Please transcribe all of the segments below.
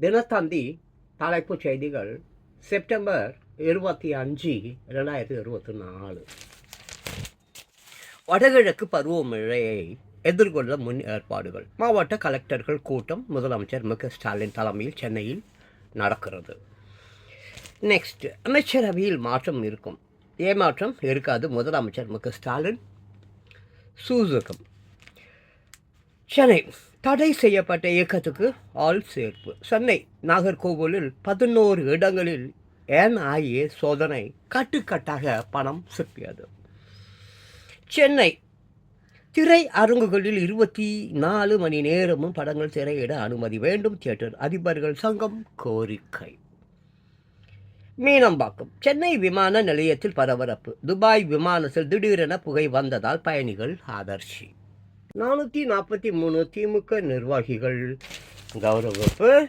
தினத்தந்தி தலைப்புச் செய்திகள் செப்டம்பர் இருபத்தி அஞ்சு ரெண்டாயிரத்தி இருபத்தி நாலு. வடகிழக்கு பருவமழையை எதிர்கொள்ள முன் ஏற்பாடுகள். மாவட்ட கலெக்டர்கள் கூட்டம் முதலமைச்சர் மு க ஸ்டாலின் தலைமையில் சென்னையில் நடக்கிறது. நெக்ஸ்ட் அமைச்சரவையில் மாற்றம் இருக்கும். ஏமாற்றம் இருக்காது முதலமைச்சர் மு க ஸ்டாலின் சூசகம். சென்னை தடை செய்யப்பட்ட இயக்கத்துக்கு ஆள் சேர்ப்பு. சென்னை நாகர்கோவிலில் பதினோரு இடங்களில் என்ஐஏ சோதனை கட்டுக்கட்டாக பணம் சிப்பியது சென்னை திரை அரங்குகளில் இருபத்தி நாலு மணி நேரமும் படங்கள் திரையிட அனுமதி வேண்டும் தியேட்டர் அதிபர்கள் சங்கம் கோரிக்கை. மீனம்பாக்கம். சென்னை விமான நிலையத்தில் பரபரப்பு. துபாய் விமானத்தில் திடீரென புகை வந்ததால் பயணிகள் ஆதர்ச்சி நானூற்றி நாற்பத்தி மூணு திமுக நிர்வாகிகள் கௌரவிப்பு.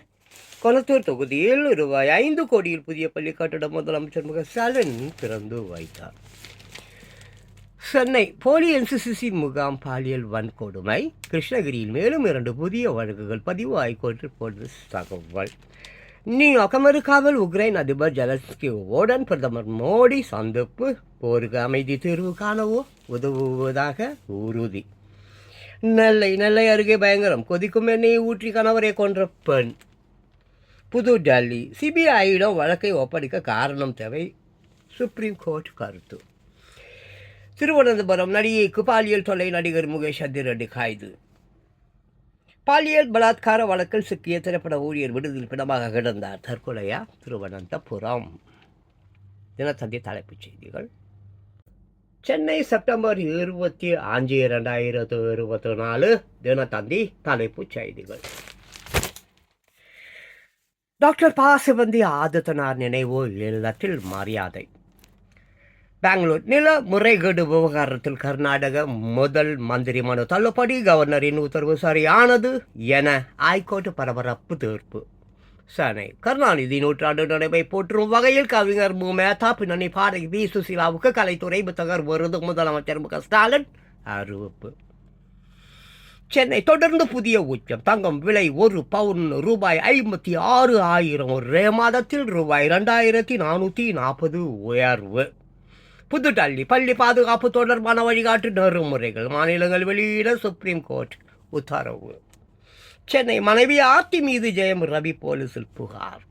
கொளத்தூர் தொகுதியில் ரூபாய் ஐந்து கோடியில் புதிய பள்ளி கட்டடம் முதலமைச்சர் முக ஸ்டாலின் திறந்து வைத்தார். சென்னை போலி என்சிசிசி முகாம் பாலியல் வன்கொடுமை. கிருஷ்ணகிரியில் மேலும் இரண்டு புதிய வழக்குகள் பதிவு ஹைகோர்ட்டில் போலீஸ் தகவல். நியூயார்க் அமெரிக்காவில் உக்ரைன் அதிபர் ஜெலன்ஸ்கியுடன் பிரதமர் மோடி சந்திப்பு. போருக்கு அமைதி தீர்வு காணவோ? உதவுவதாக உறுதி. நெல்லை நெல்லை அருகே பயங்கரம் கொதிக்கும் எண்ணெயை ஊற்றி கணவரை கொன்ற பெண். புது டெல்லி. சிபிஐயிடம் வழக்கை ஒப்படைக்க காரணம் தேவை. சுப்ரீம் கோர்ட் கருத்து. திருவனந்தபுரம் நடிகைக்கு பாலியல் தொலை நடிகர் முகேஷ் அதிரடி கைது. பாலியல் பலாத்கார வழக்கில் சிக்கிய திரைப்பட ஊழியர் விடுதல் பிணமாக கிடந்தார் தற்கொலையா திருவனந்தபுரம். தினத்தந்தி தலைப்புச் செய்திகள். சென்னை செப்டம்பர் இருபத்தி அஞ்சு இரண்டாயிரத்து இருபத்தி நாலு தினத்தந்தி தலைப்புச் செய்திகள். டாக்டர் பா சிவந்தி ஆதித்தனார் நினைவு இல்லத்தில் மரியாதை. பெங்களூர் நில முறைகேடு விவகாரத்தில் கர்நாடக முதல் மந்திரி மனு தள்ளுபடி கவர்னரின் உத்தரவு சரியானது என ஹைகோர்ட் பரபரப்பு தீர்ப்பு. சென்னை கருணாநிதி நூற்றாண்டு நினைவை போற்றும் வகையில் கவிஞர் மு. மேத்தா பின்னணி பாடகி வி. சுசிலாவுக்கு கலைத்துறை புத்தகர் விருது முதலமைச்சர் மு. க. ஸ்டாலின் அறிவிப்பு சென்னை தொடர்ந்து புதிய உச்சம். தங்கம் விலை ஒரு பவுன் ரூபாய் ஐம்பத்தி ஆறு ஆயிரம் ஒரே மாதத்தில் ரூபாய் ரெண்டாயிரத்தி நானூற்றி நாற்பது உயர்வு. புதுடெல்லி பள்ளி பாதுகாப்பு தொடர்பான வழிகாட்டு நெறிமுறைகள் மாநிலங்கள் வெளியிட சுப்ரீம் கோர்ட் உத்தரவு. சென்னை மனைவி ஆர்த்தி மீது ஜெயம் ரவி போலீசில் புகார்.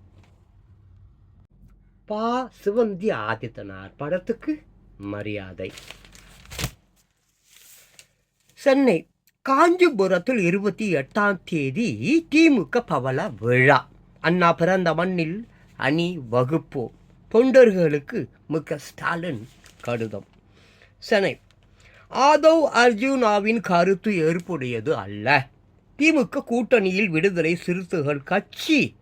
பா. சிவந்தி ஆதித்தனார் படத்துக்கு மரியாதை. சென்னை காஞ்சிபுரத்தில் இருபத்தி எட்டாம் தேதி திமுக பவள விழா. அண்ணா பிறந்த மண்ணில் அணி வகுப்போ. தொண்டர்களுக்கு மிக ஸ்டாலின் கடிதம். சென்னை. ஆதவ் அர்ஜுனாவின் கருத்து ஏற்புடையது அல்ல. திமுக கூட்டணியில் விடுதலை சிறுத்தைகள் கட்சி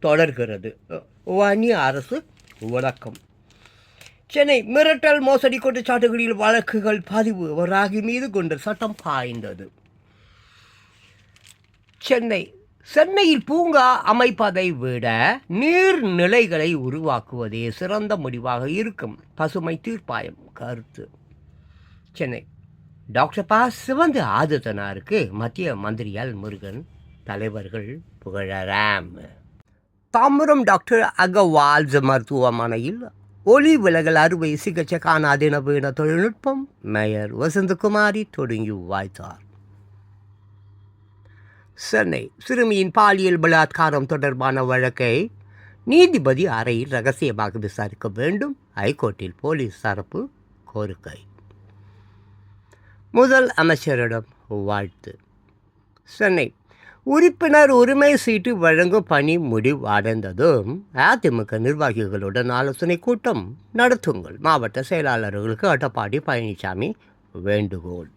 தொடர்கிறது. வன்னி அரசு வழக்கம். சென்னை மிரட்டல் மோசடி குற்றச்சாட்டுகளில் வழக்குகள் பதிவு. ராகி மீது கொண்ட சட்டம் பாய்ந்தது. சென்னை சென்னையில் பூங்கா அமைப்பதை விட நீர்நிலைகளை உருவாக்குவதே சிறந்த முடிவாக இருக்கும். பசுமை தீர்ப்பாயம் கருத்து. சென்னை டாக்டர் பா சிவந்து ஆதித்தனாருக்கு மத்திய மந்திரியால் முருகன் தலைவர்கள் புகழறாம். தாம்பரம் டாக்டர் அகவால்ஸ் மருத்துவமனையில் ஒளி விலகல் அறுவை சிகிச்சைக்கான அதிநவீன தொழில்நுட்பம் மேயர் வசந்தகுமாரி தொடங்கி வாய்த்தார் சென்னை சிறுமியின் பாலியல் பலாத்காரம் தொடர்பான வழக்கை நீதிபதி அறையில் ரகசியமாக விசாரிக்க வேண்டும். ஹைகோர்ட்டில் போலீஸ் தரப்பு கோரிக்கை. முதல் அமைச்சரிடம் வாழ்த்து. சென்னை. உறுப்பினர் உரிமை சீட்டு வழங்கும் பணி முடிவடைந்ததும் அதிமுக நிர்வாகிகளுடன் ஆலோசனை கூட்டம் நடத்துங்கள். மாவட்ட செயலாளர்களுக்கு அட்டப்பாடி பழனிசாமி வேண்டுகோள்.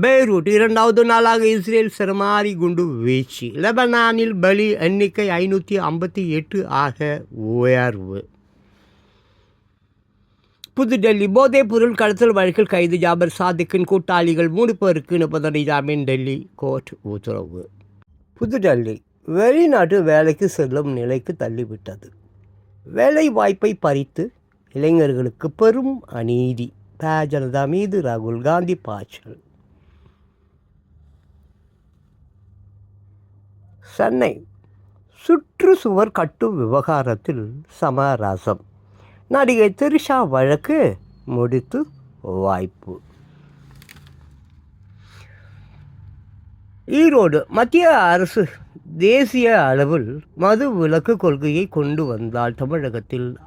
பெய்ரூட் இரண்டாவது நாளாக இஸ்ரேல் சிரமாரி குண்டு வீச்சு லெபனானில் பலி எண்ணிக்கை ஐநூற்றி ஐம்பத்தி எட்டு ஆக உயர்வு. புதுடெல்லி போதைப் பொருள் கடத்தல் வழக்கில் கைது ஜாபர் சாதிக்கின் கூட்டாளிகள் மூணு பேருக்கு நிபந்தனை ஜாமீன் டெல்லி கோர்ட் உத்தரவு. புதுடெல்லி வெளிநாட்டு வேலைக்கு செல்லும் நிலைக்கு தள்ளிவிட்டது. வேலை வாய்ப்பை பறித்து இளைஞர்களுக்கு பெரும் அநீதி ப. ஜனதா மீது ராகுல் காந்தி பாய்ச்சல். சென்னை சுற்றுச்சுவர் கட்டும் விவகாரத்தில் சமரசம். நடிகை திரிஷா வழக்கு முடித்து வாய்ப்பு. ஈரோடு மத்திய அரசு தேசிய அளவில் மது விலக்கு கொள்கையை கொண்டு வந்தால் தமிழகத்தில்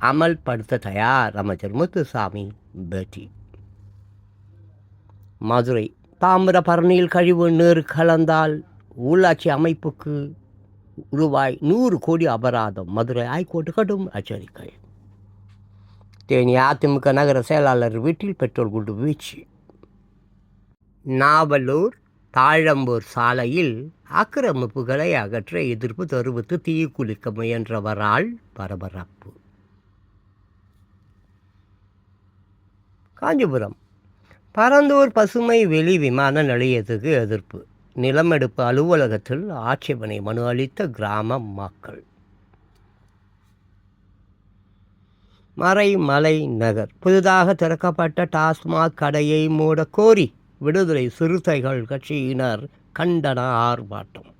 அமல்படுத்த தயார் அமைச்சர் முத்துசாமி பேட்டி. மதுரை தாமிரபரணியில் கழிவு நீர் கலந்தால் உள்ளாட்சி அமைப்புக்கு ரூபாய் நூறு கோடி அபராதம். மதுரை ஹைகோர்ட்டு கடும் எச்சரிக்கை. தேனி அதிமுக நகர செயலாளர் வீட்டில் பெட்ரோல் குண்டு வீச்சு நாவலூர் தாழம்பூர் சாலையில் ஆக்கிரமிப்புகளை அகற்ற எதிர்ப்பு தெரிவித்து தீக்குளிக்க முயன்றவரால் பரபரப்பு. காஞ்சிபுரம். பரந்தூர் பசுமை வெளி விமான நிலையத்துக்கு எதிர்ப்பு. நிலமெடுப்பு அலுவலகத்தில் ஆட்சேபனை மனு அளித்த கிராம மக்கள். மறைமலை நகர். புதிதாக திறக்கப்பட்ட டாஸ்மாக் கடையை மூட கோரி விடுதலை சிறுத்தைகள் கட்சியினர் கண்டன ஆர்ப்பாட்டம்.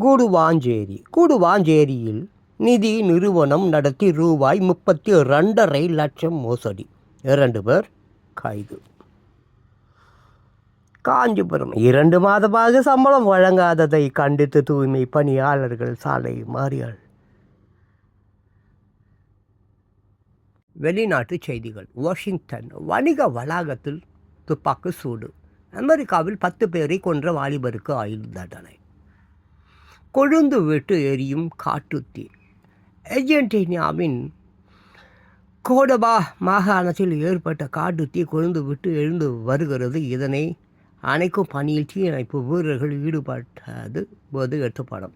கூடுவாஞ்சேரி. கூடுவாஞ்சேரியில் நிதி நிறுவனம் நடத்தி ரூபாய் முப்பத்தி ரெண்டரை லட்சம் மோசடி. இரண்டு பேர் கைது. காஞ்சிபுரம். இரண்டு மாதமாக சம்பளம் வழங்காததை கண்டித்து தூய்மை பணியாளர்கள் சாலை மாறியாள் வெளிநாட்டு செய்திகள். வாஷிங்டன் வணிக வளாகத்தில் துப்பாக்கி சூடு. அமெரிக்காவில் பத்து பேரை கொன்ற வாலிபருக்கு ஆயுள் தண்டனை. கொழுந்து விட்டு எரியும் காட்டுத்தீ. அர்ஜென்டினாவின் கோடபா மாகாணத்தில் ஏற்பட்ட காட்டுத்தீ கொழுந்து விட்டு எழுந்து வருகிறது. இதனை அணைக்கும் பணியில் தீயணைப்பு வீரர்கள் ஈடுபட்டது போது எடுத்த படம்.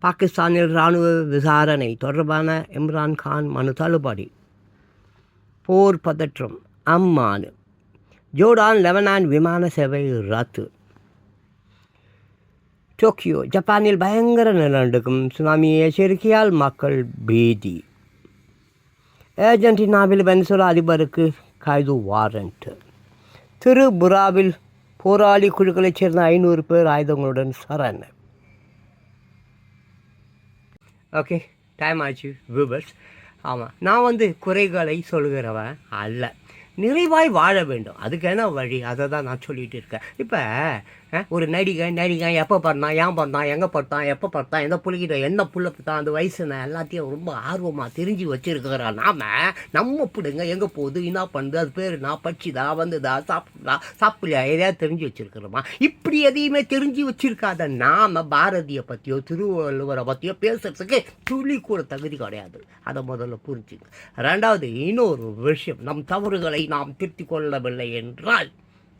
பாகிஸ்தானில் இராணுவ விசாரணை தொடர்பான இம்ரான் கான் மனு தள்ளுபடி. போர் பதற்றம் அம்மான். ஜோர்டான் லெபனான் விமான சேவை ரத்து. டோக்கியோ ஜப்பானில் பயங்கர நிலநடுக்கம் சுனாமி எச்சரிக்கையால் மக்கள் பீதி. ஏர்ஜென்டினாவில் வெனிசுலா அதிபருக்கு கைது வாரண்ட். திரிபுராவில் போராளி குழுக்களைச் சேர்ந்த ஐநூறு பேர் ஆயுதங்களுடன் சரண். ஓகே டைம் ஆச்சு வியூவர்ஸ் ஆமாம் நான் வந்து குறைகளை சொல்கிறவன் அல்ல. நிறைவாய் வாழ வேண்டும். அதுக்கு என்ன வழி? அதை தான் நான் சொல்லிகிட்டு இருக்கேன். இப்போ ஒரு நடிகை நடிகை எப்போ பிறந்தான் ஏன் பிறந்தான் எங்கே பிறந்தான் எப்போ பிறந்தான் எந்த பிள்ளைகிட்ட என்ன புள்ள பிறந்தான் அந்த வயசுன எல்லாத்தையும் ரொம்ப ஆர்வமாக தெரிஞ்சு வச்சுருக்கிற நாம்? நம்ம பிடுங்க எங்கே போகுது என்ன பண்ணுது அது பேர் நான் பச்சிதா வந்துதா சாப்பிடுதா சாப்பிடலையா எதையாவது தெரிஞ்சு வச்சுருக்கிறோமா? இப்படி எதையுமே தெரிஞ்சு வச்சுருக்காத நாம் பாரதியை பற்றியோ திருவள்ளுவரை பற்றியோ பேசுகிறதுக்கு துளி கூட தகுதி கிடையாது. அதை முதல்ல புரிஞ்சுங்க. ரெண்டாவது இன்னொரு விஷயம் நம் தவறுகளை நாம் திருத்திக் கொள்ளவில்லை என்றால்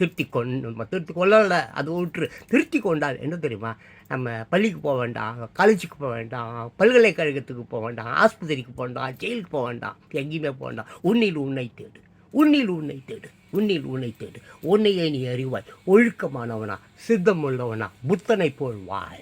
திருப்தி கொண்டு நம்ம கொள்ளல அது விட்டுரு திருப்தி கொண்டால் என்ன தெரியுமா? நம்ம பள்ளிக்கு போக வேண்டாம் காலேஜுக்கு போக வேண்டாம் பல்கலைக்கழகத்துக்கு போக வேண்டாம் ஆஸ்பத்திரிக்கு போக வேண்டாம் ஜெயிலுக்கு போக வேண்டாம் எங்கேயுமே போக வேண்டாம். உன்னில் உன்னை தேடு. உன்னில் உன்னை தேடு. உன்னில் உன்னை தேடு. உன்னையே நீ அறிவாய். ஒழுக்கமானவனா சித்தம் உள்ளவனா புத்தனை போல் வாழ்.